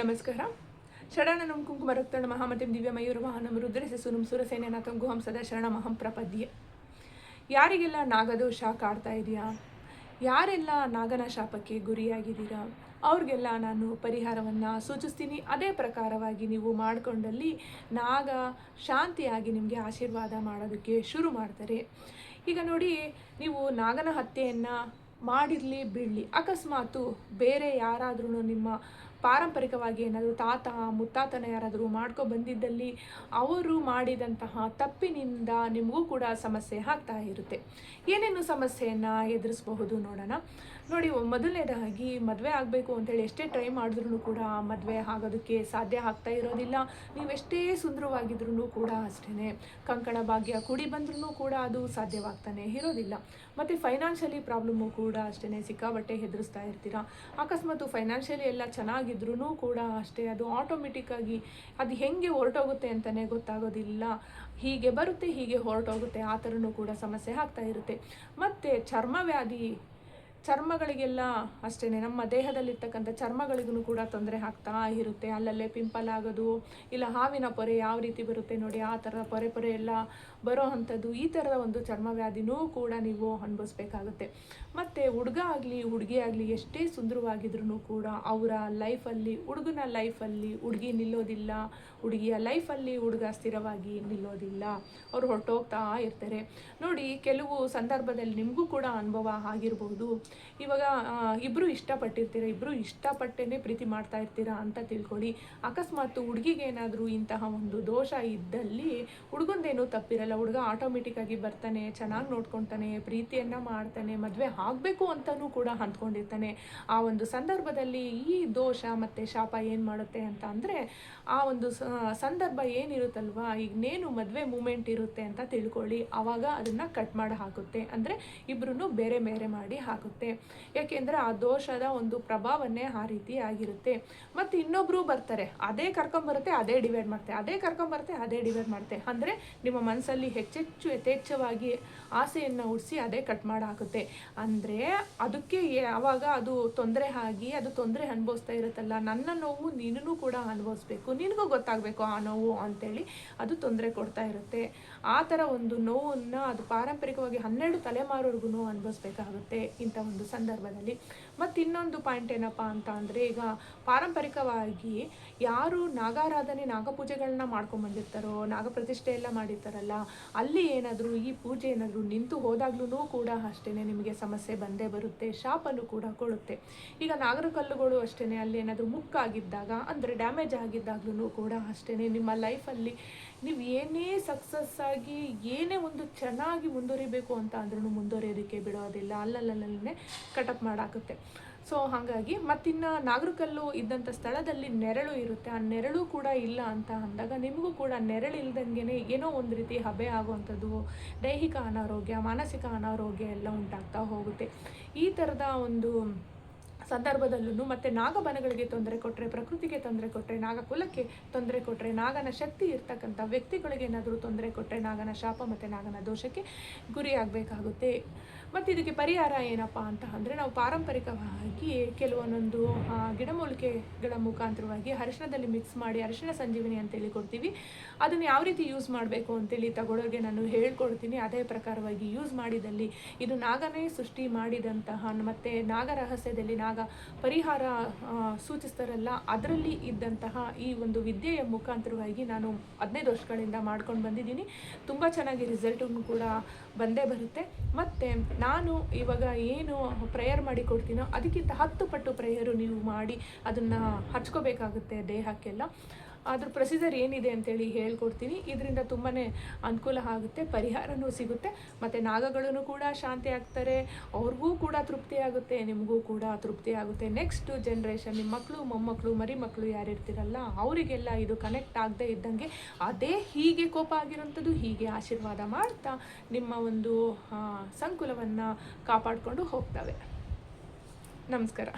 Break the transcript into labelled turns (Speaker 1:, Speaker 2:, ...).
Speaker 1: ನಮಸ್ಕಾರ. ಶರಣನಂ ಕುಂಕುಮ ರಕ್ತಣ ಮಹಾಮತಿಂ ದಿವ್ಯ ಮಯೂರ ಮಹಾನಂ ರುದ್ರಸಿ ಸುನುಂ ಸುರಸೇನಾಥಂ ಗುಹಂ ಸದಾ ಶರಣಮಹಂ ಪ್ರಪದ್ಯೆ. ಯಾರಿಗೆಲ್ಲ ನಾಗದೋಷ ಕಾಡ್ತಾ ಇದೆಯಾ? ಯಾರೆಲ್ಲ ನಾಗನ ಶಾಪಕ್ಕೆ ಗುರಿಯಾಗಿದ್ದೀರಾ? ಅವ್ರಿಗೆಲ್ಲ ನಾನು ಪರಿಹಾರವನ್ನು ಸೂಚಿಸ್ತೀನಿ. ಅದೇ ಪ್ರಕಾರವಾಗಿ ನೀವು ಮಾಡಿಕೊಂಡಲ್ಲಿ ನಾಗ ಶಾಂತಿಯಾಗಿ ನಿಮಗೆ ಆಶೀರ್ವಾದ ಮಾಡೋದಕ್ಕೆ ಶುರು ಮಾಡ್ತಾರೆ. ಈಗ ನೋಡಿ, ನೀವು ನಾಗನ ಹತ್ಯೆಯನ್ನು ಮಾಡಿರಲಿ ಬಿಡಲಿ. ಅಕಸ್ಮಾತು ಬೇರೆ ಯಾರಾದ್ರೂ ನಿಮ್ಮ ಪಾರಂಪರಿಕವಾಗಿ ಏನಾದರೂ ತಾತ, ಮುತ್ತಾತನ ಯಾರಾದರೂ ಮಾಡ್ಕೊ ಬಂದಿದ್ದಲ್ಲಿ ಅವರು ಮಾಡಿದಂತಹ ತಪ್ಪಿನಿಂದ ನಿಮಗೂ ಕೂಡ ಸಮಸ್ಯೆ ಆಗ್ತಾ ಇರುತ್ತೆ. ಏನೇನು ಸಮಸ್ಯೆಯನ್ನು ಎದುರಿಸಬಹುದು ನೋಡೋಣ. ನೋಡಿ, ಮೊದಲನೇದಾಗಿ ಮದುವೆ ಆಗಬೇಕು ಅಂತೇಳಿ ಎಷ್ಟೇ ಟ್ರೈ ಮಾಡಿದ್ರೂ ಕೂಡ ಮದುವೆ ಆಗೋದಕ್ಕೆ ಸಾಧ್ಯ ಆಗ್ತಾ ಇರೋದಿಲ್ಲ. ನೀವೆಷ್ಟೇ ಸುಂದರವಾಗಿದ್ರೂ ಕೂಡ ಅಷ್ಟೇ ಕಂಕಣ ಭಾಗ್ಯ ಕೂಡಿ ಬಂದ್ರೂ ಕೂಡ ಅದು ಸಾಧ್ಯವಾಗ್ತಾನೆ ಇರೋದಿಲ್ಲ. ಮತ್ತು ಫೈನಾನ್ಷಿಯಲಿ ಪ್ರಾಬ್ಲಮ್ಮು ಕೂಡ ಅಷ್ಟೇ ಸಿಕ್ಕಾಬಟ್ಟೆ ಹೆದರಿಸ್ತಾ ಇರ್ತೀರಾ. ಅಕಸ್ಮಾತ್ ಫೈನಾನ್ಷಿಯಲಿ ಎಲ್ಲ ಚೆನ್ನಾಗಿದ್ರೂ ಕೂಡ ಅಷ್ಟೇ, ಅದು ಆಟೋಮೆಟಿಕ್ಕಾಗಿ ಅದು ಹೆಂಗೆ ಹೊರಟೋಗುತ್ತೆ ಅಂತಲೇ ಗೊತ್ತಾಗೋದಿಲ್ಲ. ಹೀಗೆ ಬರುತ್ತೆ, ಹೀಗೆ ಹೊರಟೋಗುತ್ತೆ, ಆ ಥರನೂ ಕೂಡ ಸಮಸ್ಯೆ ಆಗ್ತಾ ಇರುತ್ತೆ. ಮತ್ತು ಚರ್ಮವ್ಯಾಧಿ ಚರ್ಮಗಳಿಗೆಲ್ಲ ಅಷ್ಟೇ ನಮ್ಮ ದೇಹದಲ್ಲಿರ್ತಕ್ಕಂಥ ಚರ್ಮಗಳಿಗೂ ಕೂಡ ತೊಂದರೆ ಆಗ್ತಾ ಇರುತ್ತೆ. ಅಲ್ಲಲ್ಲೇ ಪಿಂಪಲ್ ಆಗೋದು, ಇಲ್ಲ ಹಾವಿನ ಪೊರೆ ಯಾವ ರೀತಿ ಬರುತ್ತೆ ನೋಡಿ, ಆ ಥರದ ಪೊರೆ ಪೊರೆ ಎಲ್ಲ ಬರೋ ಅಂಥದ್ದು, ಈ ಥರದ ಒಂದು ಚರ್ಮವ್ಯಾಧಿನೂ ಕೂಡ ನೀವು ಅನುಭವಿಸ್ಬೇಕಾಗುತ್ತೆ. ಮತ್ತು ಹುಡುಗ ಆಗಲಿ, ಹುಡುಗಿ ಆಗಲಿ ಎಷ್ಟೇ ಸುಂದರವಾಗಿದ್ರೂ ಕೂಡ ಅವರ ಲೈಫಲ್ಲಿ, ಹುಡುಗನ ಲೈಫಲ್ಲಿ ಹುಡುಗಿ ನಿಲ್ಲೋದಿಲ್ಲ, ಹುಡುಗಿಯ ಲೈಫಲ್ಲಿ ಹುಡುಗ ಸ್ಥಿರವಾಗಿ ನಿಲ್ಲೋದಿಲ್ಲ. ಅವರು ಹೊರಟೋಗ್ತಾ ಇರ್ತಾರೆ. ನೋಡಿ, ಕೆಲವು ಸಂದರ್ಭದಲ್ಲಿ ನಿಮಗೂ ಕೂಡ ಅನುಭವ ಆಗಿರ್ಬೋದು. ಇವಾಗ ಇಬ್ಬರು ಇಷ್ಟಪಟ್ಟಿರ್ತೀರ? ಇಬ್ಬರು ಇಷ್ಟಪಟ್ಟೇ ಪ್ರೀತಿ ಮಾಡ್ತಾ ಇರ್ತೀರಾ ಅಂತ ತಿಳ್ಕೊಳ್ಳಿ. ಅಕಸ್ಮಾತ್ ಹುಡುಗಿಗೆ ಏನಾದರೂ ಇಂತಹ ಒಂದು ದೋಷ ಇದ್ದಲ್ಲಿ ಹುಡುಗಂದೇನೂ ತಪ್ಪಿರಲ್ಲ. ಹುಡುಗ ಆಟೋಮೆಟಿಕ್ಕಾಗಿ ಬರ್ತಾನೆ, ಚೆನ್ನಾಗಿ ನೋಡ್ಕೊತಾನೆ, ಪ್ರೀತಿಯನ್ನು ಮಾಡ್ತಾನೆ, ಮದುವೆ ಆಗಬೇಕು ಅಂತಲೂ ಕೂಡ ಅಂದ್ಕೊಂಡಿರ್ತಾನೆ. ಆ ಒಂದು ಸಂದರ್ಭದಲ್ಲಿ ಈ ದೋಷ ಮತ್ತು ಶಾಪ ಏನು ಮಾಡುತ್ತೆ ಅಂತ ಅಂದರೆ, ಆ ಒಂದು ಸಂದರ್ಭ ಏನಿರುತ್ತಲ್ವಾ? ಈಗನೇನು ಮದುವೆ ಮೂಮೆಂಟ್ ಇರುತ್ತೆ ಅಂತ ತಿಳ್ಕೊಳ್ಳಿ. ಆವಾಗ ಅದನ್ನು ಕಟ್ ಮಾಡಿ ಹಾಕುತ್ತೆ. ಅಂದರೆ ಇಬ್ಬರೂ ಬೇರೆ ಬೇರೆ ಮಾಡಿ ಹಾಕುತ್ತೆ. ಯಾಕೆಂದರೆ ಆ ದೋಷದ ಒಂದು ಪ್ರಭಾವನೇ ಆ ರೀತಿ ಆಗಿರುತ್ತೆ. ಮತ್ತು ಇನ್ನೊಬ್ಬರು ಬರ್ತಾರೆ, ಅದೇ ಕರ್ಕೊಂಬರುತ್ತೆ ಅದೇ ಡಿವೈಡ್ ಮಾಡ್ತೆ. ಅದೇ ಕರ್ಕೊಂಬರುತ್ತೆ ಅದೇ ಡಿವೈಡ್ ಮಾಡುತ್ತೆ ಅಂದರೆ ನಿಮ್ಮ ಮನಸ್ಸಲ್ಲಿ ಹೆಚ್ಚೆಚ್ಚು ಯಥೇಚ್ಛವಾಗಿ ಆಸೆಯನ್ನು ಉಡಿಸಿ ಅದೇ ಕಟ್ ಮಾಡಾಕುತ್ತೆ ಅಂದರೆ ಅದಕ್ಕೆ ಯಾವಾಗ ಅದು ತೊಂದರೆ ಆಗಿ, ಅದು ತೊಂದರೆ ಅನುಭವಿಸ್ತಾ ಇರುತ್ತಲ್ಲ, ನನ್ನ ನೋವು ನೀನು ಕೂಡ ಅನುಭವಿಸ್ಬೇಕು. ನಿನಗೂ ಗೊತ್ತಾಗಬೇಕು ಆ ನೋವು ಅಂತೇಳಿ ಅದು ತೊಂದರೆ ಕೊಡ್ತಾ ಇರುತ್ತೆ. ಆ ಥರ ಒಂದು ನೋವನ್ನು ಅದು ಪಾರಂಪರಿಕವಾಗಿ ಹನ್ನೆರಡು ತಲೆಮಾರವರೆಗೂ ಅನುಭವಿಸ್ಬೇಕಾಗುತ್ತೆ ಇಂಥ ಒಂದು ಸಂದರ್ಭದಲ್ಲಿ. ಮತ್ತು ಇನ್ನೊಂದು ಪಾಯಿಂಟ್ ಏನಪ್ಪ ಅಂತ ಅಂದರೆ ಈಗ ಪಾರಂಪರಿಕವಾಗಿ ಯಾರು ನಾಗಾರಾಧನೆ ನಾಗಪೂಜೆಗಳನ್ನ ಮಾಡ್ಕೊಂಡ್ಬಂದಿರ್ತಾರೋ ನಾಗಪ್ರತಿಷ್ಠೆ ಎಲ್ಲ ಮಾಡಿರ್ತಾರಲ್ಲ, ಅಲ್ಲಿ ಏನಾದರೂ ಈ ಪೂಜೆ ಏನಾದರೂ ನಿಂತು ಹೋದಾಗ್ಲೂ ಕೂಡ ಅಷ್ಟೇ ನಿಮಗೆ ಸಮಸ್ಯೆ ಬಂದೇ ಬರುತ್ತೆ ಶಾಪನ್ನು ಕೂಡ ಕೊಡುತ್ತೆ. ಈಗ ನಾಗರ ಕಲ್ಲುಗಳು ಅಷ್ಟೇ ಅಲ್ಲಿ ಏನಾದರೂ ಮುಕ್ಕಾಗಿದ್ದಾಗ, ಅಂದರೆ ಡ್ಯಾಮೇಜ್ ಆಗಿದ್ದಾಗ್ಲೂ ಕೂಡ ಅಷ್ಟೇ ನಿಮ್ಮ ಲೈಫಲ್ಲಿ ನೀವು ಏನೇ ಸಕ್ಸಸ್ ಆಗಿ, ಏನೇ ಒಂದು ಚೆನ್ನಾಗಿ ಮುಂದುವರಿಬೇಕು ಅಂತ ಅಂದ್ರೂ ಮುಂದುವರಿಯೋದಕ್ಕೆ ಬಿಡೋದಿಲ್ಲ. ಅಲ್ಲಲ್ಲಲ್ಲೇ ಕಟಪ್ ಮಾಡಾಕುತ್ತೆ. ಸೊ ಹಾಗಾಗಿ ಮತ್ತಿನ್ನು ನಾಗರಕಲ್ಲು ಇದ್ದಂಥ ಸ್ಥಳದಲ್ಲಿ ನೆರಳು ಇರುತ್ತೆ. ಆ ನೆರಳು ಕೂಡ ಇಲ್ಲ ಅಂತ ಅಂದಾಗ ನಿಮಗೂ ಕೂಡ ನೆರಳಿಲ್ದಂಗೆ ಏನೋ ಒಂದು ರೀತಿ ಹಬೆ ಆಗುವಂಥದ್ದು, ದೈಹಿಕ ಅನಾರೋಗ್ಯ, ಮಾನಸಿಕ ಅನಾರೋಗ್ಯ ಎಲ್ಲ ಉಂಟಾಗ್ತಾ ಹೋಗುತ್ತೆ. ಈ ಥರದ ಒಂದು ಸಂದರ್ಭದಲ್ಲೂ ಮತ್ತು ನಾಗಬನಗಳಿಗೆ ತೊಂದರೆ ಕೊಟ್ಟರೆ ಪ್ರಕೃತಿಗೆ ತೊಂದರೆ ಕೊಟ್ಟರೆ ನಾಗಕುಲಕ್ಕೆ ತೊಂದರೆ ಕೊಟ್ಟರೆ ನಾಗನ ಶಕ್ತಿ ಇರ್ತಕ್ಕಂಥ ವ್ಯಕ್ತಿಗಳಿಗೆ ಏನಾದರೂ ತೊಂದರೆ ಕೊಟ್ಟರೆ ನಾಗನ ಶಾಪ ಮತ್ತು ನಾಗನ ದೋಷಕ್ಕೆ ಗುರಿಯಾಗಬೇಕಾಗುತ್ತೆ. ಮತ್ತು ಇದಕ್ಕೆ ಪರಿಹಾರ ಏನಪ್ಪ ಅಂತ ಅಂದರೆ ನಾವು ಪಾರಂಪರಿಕವಾಗಿ ಕೆಲವೊಂದೊಂದು ಗಿಡಮೂಲಿಕೆಗಳ ಮುಖಾಂತರವಾಗಿ ಅರಿಶಿಣದಲ್ಲಿ ಮಿಕ್ಸ್ ಮಾಡಿ ಅರಿಶಿಣ ಸಂಜೀವಿನಿ ಅಂತೇಳಿ ಕೊಡ್ತೀವಿ. ಅದನ್ನು ಯಾವ ರೀತಿ ಯೂಸ್ ಮಾಡಬೇಕು ಅಂತೇಳಿ ತಗೊಳ್ಳೋರಿಗೆ ನಾನು ಹೇಳ್ಕೊಡ್ತೀನಿ. ಅದೇ ಪ್ರಕಾರವಾಗಿ ಯೂಸ್ ಮಾಡಿದಲ್ಲಿ ಇದು ನಾಗನೇ ಸೃಷ್ಟಿ ಮಾಡಿದಂತಹ ಮತ್ತು ನಾಗ ರಹಸ್ಯದಲ್ಲಿ ನಾಗ ಪರಿಹಾರ ಸೂಚಿಸ್ತಾರಲ್ಲ, ಅದರಲ್ಲಿ ಇದ್ದಂತಹ ಈ ಒಂದು ವಿದ್ಯೆಯ ಮುಖಾಂತರವಾಗಿ ನಾನು ಹದಿನೈದು ವರ್ಷಗಳಿಂದ ಮಾಡ್ಕೊಂಡು ಬಂದಿದ್ದೀನಿ. ತುಂಬ ಚೆನ್ನಾಗಿ ರಿಸಲ್ಟನ್ನು ಕೂಡ ಬಂದೇ ಬರುತ್ತೆ. ಮತ್ತು ನಾನು ಇವಾಗ ಏನು ಪ್ರೇಯರ್ ಮಾಡಿ ಕೊಡ್ತೀನೋ ಅದಕ್ಕಿಂತ ಹತ್ತು ಪಟ್ಟು ಪ್ರೇಯರು ನೀವು ಮಾಡಿ ಅದನ್ನು ಹಚ್ಕೋಬೇಕಾಗುತ್ತೆ ದೇಹಕ್ಕೆಲ್ಲ. ಅದ್ರ ಪ್ರೊಸೀಜರ್ ಏನಿದೆ ಅಂತೇಳಿ ಹೇಳ್ಕೊಡ್ತೀನಿ. ಇದರಿಂದ ತುಂಬಾ ಅನುಕೂಲ ಆಗುತ್ತೆ, ಪರಿಹಾರನೂ ಸಿಗುತ್ತೆ. ಮತ್ತು ನಾಗಗಳೂ ಕೂಡ ಶಾಂತಿ ಆಗ್ತಾರೆ. ಅವ್ರಿಗೂ ಕೂಡ ತೃಪ್ತಿ ಆಗುತ್ತೆ, ನಿಮಗೂ ಕೂಡ ತೃಪ್ತಿ ಆಗುತ್ತೆ. ನೆಕ್ಸ್ಟ್ ಜನ್ರೇಷನ್ ನಿಮ್ಮ ಮಕ್ಕಳು ಮೊಮ್ಮಕ್ಕಳು ಮರಿ ಮಕ್ಕಳು ಯಾರಿರ್ತೀರಲ್ಲ, ಅವರಿಗೆಲ್ಲ ಇದು ಕನೆಕ್ಟ್ ಆಗದೆ ಇದ್ದಂಗೆ ಅದೇ ಹೀಗೆ ಕೋಪ ಆಗಿರೋಂಥದ್ದು ಹೀಗೆ ಆಶೀರ್ವಾದ ಮಾಡ್ತಾ ನಿಮ್ಮ ಒಂದು ಸಂಕುಲವನ್ನು ಕಾಪಾಡಿಕೊಂಡು ಹೋಗ್ತವೆ. ನಮಸ್ಕಾರ.